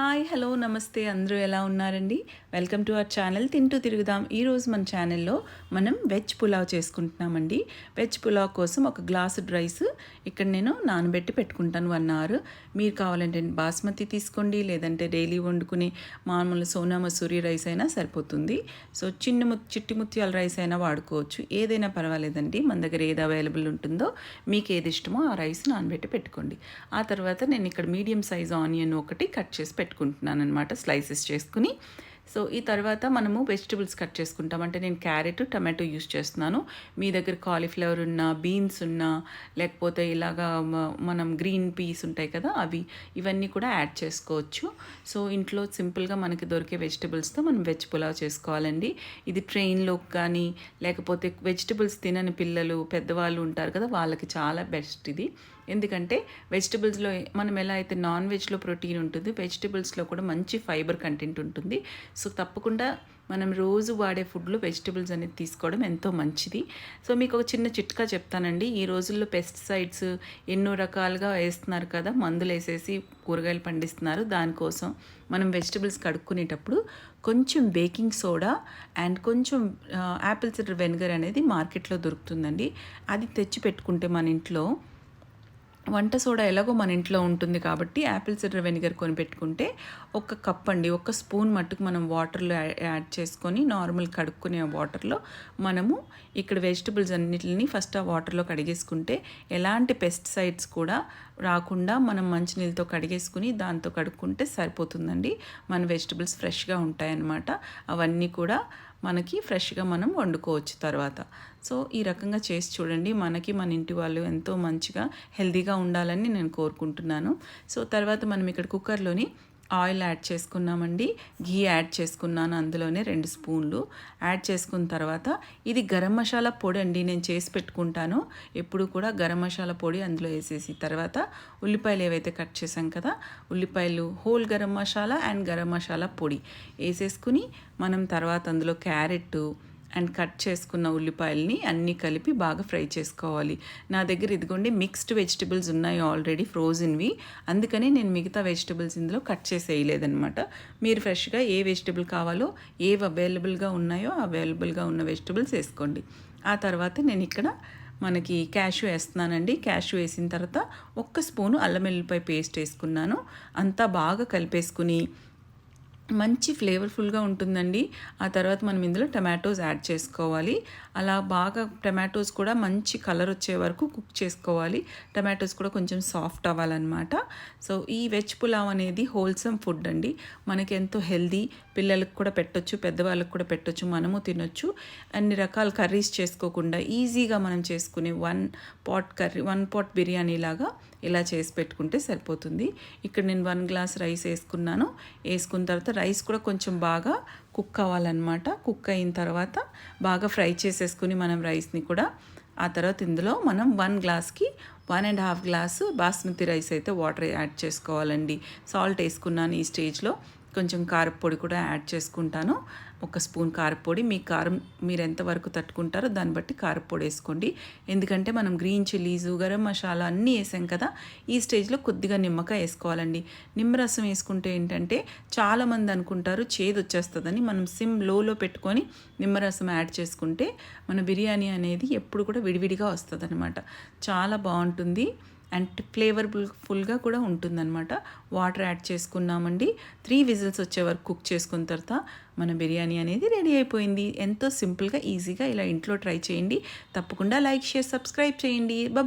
Hi hello నమస్తే అందరూ ఎలా ఉన్నారండి? వెల్కమ్ టు అవర్ ఛానల్ తింటూ తిరుగుదాం. ఈరోజు మన ఛానల్లో మనం వెజ్ పులావ్ చేసుకుంటున్నామండి. వెజ్ పులావ్ కోసం ఒక గ్లాసు రైస్ ఇక్కడ నేను నానబెట్టి పెట్టుకుంటాను వన్ అవర్. మీరు కావాలంటే బాస్మతి తీసుకోండి లేదంటే డైలీ వండుకునే మామూలు సోనా మసూరి రైస్ అయినా సరిపోతుంది. సో చిన్న ము చిట్టి ముత్యాల రైస్ అయినా వాడుకోవచ్చు. ఏదైనా పర్వాలేదండి మన దగ్గర ఏది అవైలబుల్ ఉంటుందో మీకు ఏది ఇష్టమో ఆ రైస్ నానబెట్టి పెట్టుకోండి. ఆ తర్వాత నేను ఇక్కడ మీడియం సైజ్ ఆనియన్ ఒకటి కట్ చేసి పెట్టుకుంటున్నాను అనమాట స్లైసెస్ చేసుకుని. సో ఈ తర్వాత మనము వెజిటబుల్స్ కట్ చేసుకుంటాం. అంటే నేను క్యారెట్ టమాటో యూస్ చేస్తున్నాను. మీ దగ్గర కాలీఫ్లవర్ ఉన్నా బీన్స్ ఉన్నా లేకపోతే ఇలాగా మనం గ్రీన్ పీస్ ఉంటాయి కదా అవి ఇవన్నీ కూడా యాడ్ చేసుకోవచ్చు. సో ఇంట్లో సింపుల్గా మనకి దొరికే వెజిటబుల్స్తో మనం వెజ్ పులావ్ చేసుకోవాలండి. ఇది ట్రైన్లో కానీ లేకపోతే వెజిటబుల్స్ తినని పిల్లలు పెద్దవాళ్ళు ఉంటారు కదా వాళ్ళకి చాలా బెస్ట్ ఇది. ఎందుకంటే వెజిటబుల్స్లో మనం ఎలా అయితే నాన్ వెజ్లో ప్రోటీన్ ఉంటుంది వెజిటబుల్స్లో కూడా మంచి ఫైబర్ కంటెంట్ ఉంటుంది. సో తప్పకుండా మనం రోజు వాడే ఫుడ్లో వెజిటబుల్స్ అనేది తీసుకోవడం ఎంతో మంచిది. సో మీకు ఒక చిన్న చిట్కా చెప్తానండి. ఈ రోజుల్లో పెస్టిసైడ్స్ ఎన్నో రకాలుగా వేస్తున్నారు కదా మందులు వేసేసి కూరగాయలు పండిస్తున్నారు. దానికోసం మనం వెజిటబుల్స్ కడుక్కునేటప్పుడు కొంచెం బేకింగ్ సోడా అండ్ కొంచెం యాపిల్ సిడర్ వెనిగర్ అనేది మార్కెట్లో దొరుకుతుందండి. అది తెచ్చి పెట్టుకుంటే మన ఇంట్లో వంట సోడా ఎలాగో మన ఇంట్లో ఉంటుంది కాబట్టి యాపిల్ సిడర్ వెనిగర్ కొని పెట్టుకుంటే ఒక కప్ అండి ఒక స్పూన్ మట్టుకు మనం వాటర్లో యాడ్ చేసుకొని నార్మల్ కడుక్కునే వాటర్లో మనము ఇక్కడ వెజిటబుల్స్ అన్నిటిని ఫస్ట్ ఆ వాటర్లో కడిగేసుకుంటే ఎలాంటి పెస్టిసైడ్స్ కూడా రాకుండా మనం మంచినీళ్ళతో కడిగేసుకుని దాంతో కడుక్కుంటే సరిపోతుందండి. మన వెజిటబుల్స్ ఫ్రెష్గా ఉంటాయన్నమాట. అవన్నీ కూడా మనకి ఫ్రెష్గా మనం వండుకోవచ్చు తర్వాత. సో ఈ రకంగా చేసి చూడండి. మనకి మన ఇంటి వాళ్ళు ఎంతో మంచిగా హెల్దీగా ఉండాలని నేను కోరుకుంటున్నాను. సో తర్వాత మనం ఇక్కడ కుక్కర్లోని ఆయిల్ యాడ్ చేసుకున్నామండి. ఘీ యాడ్ చేసుకున్నాను అందులోనే రెండు స్పూన్లు. యాడ్ చేసుకున్న తర్వాత ఇది గరం మసాలా పొడి అండి నేను చేసి పెట్టుకుంటాను. ఎప్పుడు కూడా గరం మసాలా పొడి అందులో వేసేసి తర్వాత ఉల్లిపాయలు ఏవైతే కట్ చేసాం కదా ఉల్లిపాయలు హోల్ గరం మసాలా అండ్ గరం మసాలా పొడి వేసేసుకుని మనం తర్వాత అందులో క్యారెట్ అండ్ కట్ చేసుకున్న ఉల్లిపాయలని అన్నీ కలిపి బాగా ఫ్రై చేసుకోవాలి. నా దగ్గర ఇదిగోండి మిక్స్డ్ వెజిటబుల్స్ ఉన్నాయి ఆల్రెడీ ఫ్రోజన్వి. అందుకని నేను మిగతా వెజిటబుల్స్ ఇందులో కట్ చేసేయలేదనమాట మీరు ఫ్రెష్గా ఏ వెజిటబుల్ కావాలో ఏవి అవైలబుల్గా ఉన్నాయో అవైలబుల్గా ఉన్న వెజిటబుల్స్ వేసుకోండి. ఆ తర్వాత నేను ఇక్కడ మనకి క్యాషు వేస్తున్నానండి. క్యాషు వేసిన తర్వాత ఒక్క స్పూను అల్లం వెల్లిపాయ పేస్ట్ వేసుకున్నాను. అంతా బాగా కలిపేసుకుని మంచి ఫ్లేవర్ఫుల్గా ఉంటుందండి. ఆ తర్వాత మనం ఇందులో టమాటోస్ యాడ్ చేసుకోవాలి. అలా బాగా టమాటోస్ కూడా మంచి కలర్ వచ్చే వరకు కుక్ చేసుకోవాలి. టమాటోస్ కూడా కొంచెం సాఫ్ట్ అవ్వాలన్నమాట. సో ఈ వెజ్ పులావ్ అనేది హోల్సమ్ ఫుడ్ అండి. మనకి ఎంతో హెల్దీ పిల్లలకు కూడా పెట్టొచ్చు పెద్దవాళ్ళకి కూడా పెట్టొచ్చు మనము తినొచ్చు. అన్ని రకాల కర్రీస్ చేసుకోకుండా ఈజీగా మనం చేసుకునే one pot curry one pot biryani లాగా ఇలా చేసి పెట్టుకుంటే సరిపోతుంది. ఇక్కడ నేను వన్ గ్లాస్ రైస్ వేసుకున్నాను. వేసుకున్న తర్వాత రైస్ కూడా కొంచెం బాగా కుక్ అవ్వాలన్నమాట. కుక్ అయిన తర్వాత బాగా ఫ్రై చేసేసుకుని మనం రైస్ని కూడా ఆ తర్వాత ఇందులో మనం వన్ గ్లాస్కి one and half glass basmati rice అయితే వాటర్ యాడ్ చేసుకోవాలండి. సాల్ట్ వేసుకున్నాను ఈ స్టేజ్లో. కొంచెం కారపొడి కూడా యాడ్ చేసుకుంటాను. ఒక స్పూన్ కారపొడి మీ కారం మీరు ఎంతవరకు తట్టుకుంటారో దాన్ని బట్టి కారపొడి వేసుకోండి. ఎందుకంటే మనం గ్రీన్ చిల్లీస్ గరం మసాలా అన్నీ వేసాం కదా ఈ స్టేజ్లో కొద్దిగా నిమ్మకాయ వేసుకోవాలండి. నిమ్మరసం వేసుకుంటే ఏంటంటే చాలామంది అనుకుంటారు చేదు వచ్చేస్తుందని. మనం సిమ్ లోలో పెట్టుకొని నిమ్మరసం యాడ్ చేసుకుంటే మన బిర్యానీ అనేది ఎప్పుడు కూడా విడివిడిగా వస్తుంది చాలా బాగుంటుంది. అండ్ ఫ్లేవర్ఫుల్ ఫుల్గా కూడా ఉంటుందన్నమాట. వాటర్ యాడ్ చేసుకున్నామండి. త్రీ విజిల్స్ వచ్చే వరకు కుక్ చేసుకున్న తర్వాత మన బిర్యానీ అనేది రెడీ అయిపోయింది. ఎంతో సింపుల్గా ఈజీగా ఇలా ఇంట్లో ట్రై చేయండి. తప్పకుండా లైక్ షేర్ సబ్స్క్రైబ్ చేయండి. బాయ్